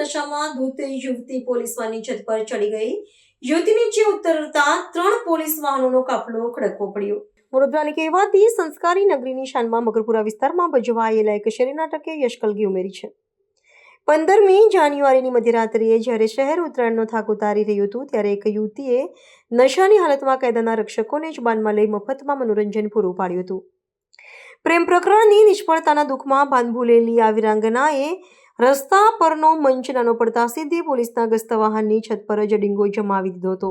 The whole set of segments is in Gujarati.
નશામાં ધૂત યુવતી પોલીસ વાનની છત પર ચડી ગઈ. યુવતી નીચે ઉતરતા ત્રણ પોલીસ વાહનોનો કાફલો ખડકવો પડ્યો. વડોદરાની કહેવાતી સંસ્કારી નગરીની શાનમાં મગરપુરા વિસ્તારમાં ભજવાયેલા એક શેરી યશકલગી ઉમેરી છે. પંદરમી જાન્યુઆરીની મધ્યરાત્રિએ જ્યારે શહેર ઉત્તરાયણનો થાક ઉતારી રહ્યું હતું, ત્યારે એક યુવતીએ નશાની હાલતમાં કાયદાના રક્ષકોને જ બાનમાં લઈ મફતમાં મનોરંજન પૂરું પાડ્યું હતું. પ્રેમ પ્રકરણની નિષ્ફળતાના દુઃખમાં બાંધભૂલેલી આ વિરાંગનાએ રસ્તા પરનો મંચ નાનો પડતા સીધી પોલીસના ગસ્ત વાહનની છત પર જ ડીંગો જમાવી દીધો હતો.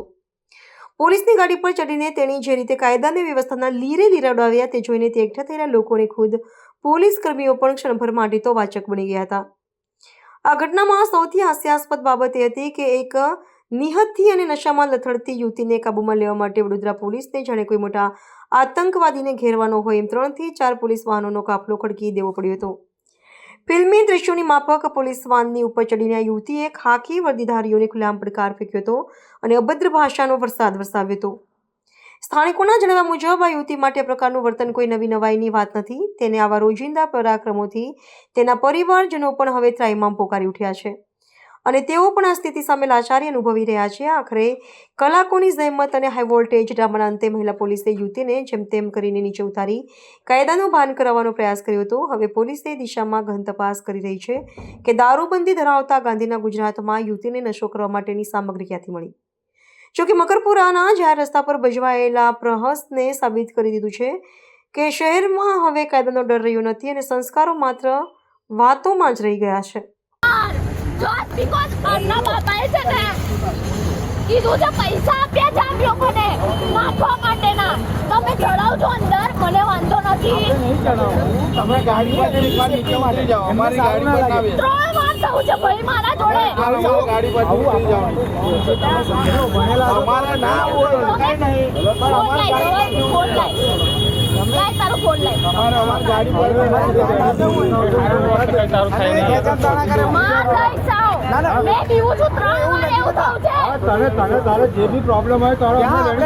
પોલીસની ગાડી પર ચડીને તેણી જે રીતે કાયદાને વ્યવસ્થાના લીરે લીરાડાવ્યા તે જોઈને તે એકઠા થયેલા લોકોને ખુદ પોલીસ કર્મીઓ પણ ક્ષણભર માટે તો વાચક બની ગયા હતા. આ ઘટનામાં સૌથી હાસ્યાસ્પદ બાબત એ હતી કે એક નિહતથી અને નશામાં લથડતી યુવતીને કાબૂમાં લેવા માટે વડોદરા પોલીસને જાણે કોઈ મોટા આતંકવાદીને ઘેરવાનો હોય એમ ત્રણથી ચાર પોલીસ વાહનોનો કાફલો ખડકી દેવો પડ્યો હતો. ફિલ્મી દ્રશ્યોની માફક પોલીસ વાનની ઉપર ચડીને યુવતીએ ખાખી વર્દીધારીઓને ખુલ્લામ પડકાર ફેંક્યો હતો અને અભદ્ર ભાષાનો વરસાદ વરસાવ્યો હતો. સ્થાનિકોના જણાવ્યા મુજબ, આ યુવતી માટે આ પ્રકારનું વર્તન કોઈ નવી નવાઈની વાત નથી. તેને આવા રોજિંદા પરાક્રમોથી તેના પરિવારજનો પણ હવે ત્રાઈમામ પોકારી ઉઠ્યા છે. અને તેઓ પણ આ સ્થિતિ સામે લાચારી અનુભવી રહ્યા છે. આખરે કલાકોની જહેમત અને હાઈ વોલ્ટેજ ડ્રામાના અંતે મહિલા પોલીસે યુવતીને જેમ તેમ કરીને નીચે ઉતારી કાયદાનો ભાન કરાવવાનો પ્રયાસ કર્યો હતો. હવે પોલીસે દિશામાં ગહન તપાસ કરી રહી છે કે દારૂબંધી ધરાવતા ગાંધીના ગુજરાતમાં યુવતીને નશો કરવા માટેની સામગ્રી ક્યાંથી મળી? જોકે મકરપુરાના જાહેર રસ્તા પર ભજવાયેલા પ્રહસને સાબિત કરી દીધું છે કે શહેરમાં હવે કાયદાનો ડર રહ્યો નથી અને સંસ્કારો માત્ર વાતોમાં જ રહી ગયા છે. Just because મારના બાપાએ છે ને કીધું છે પૈસા આપ્યા છે આમ લોકોને નાખવા માટેના. તમે ચડાવજો અંદર મને વાંધો નથી. તમે ગાડી પર નીચે ઉતરી જાઓ. અમારી ગાડી પર આવે ત્રણ વાર થયું છે ભાઈ મારા જોડે. આવો, ગાડી પર નીચે જાઓ. અમારા ના બોલ કઈ નહીં. પણ ફોન અમારી લાય લાય તારો ગાડી પર લઈ એવું થયું તને તારે જે બી પ્રોબ્લેમ હોય તારો આપણે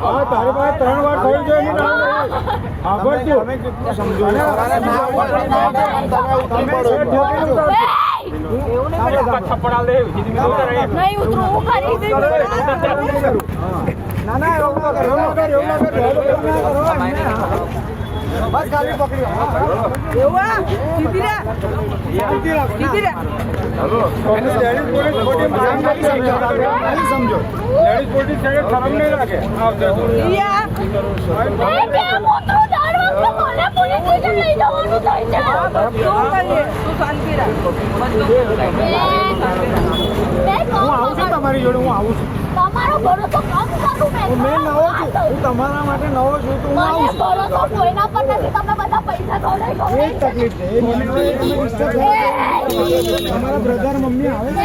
હા તારી પાસે ત્રણ વાર થઈ છે એની નામ તમે સમજો છો. નહીં ઉતરું હું કરી ના ના એવું ના કરો એવું ના કરો એવું ના કરો એવું બસ ખાલી પકડી પોલીસ લેડીઝ પોલીસ ખોટી માન સમજો નહીં સમજો. લેડીઝ પોલીસ છે ખરાબ નહીં લાગે. આવજો એ કેમ ઉતરું દર વખતે પોલીસ સ્ટેશન લઈ જવાનું થાય છે હું આવું છું તમારી જોડે હું આવું છું તમારો ભરોસો કમ કરું મેં હું નવો છું હું તમારા માટે નવો છું તો હું આવું છું ભરોસો કોઈના પર નથી તમે બધા. પૈસા એ જ તકલીફ છે એ. તમારા બ્રધર મમ્મી આવે છે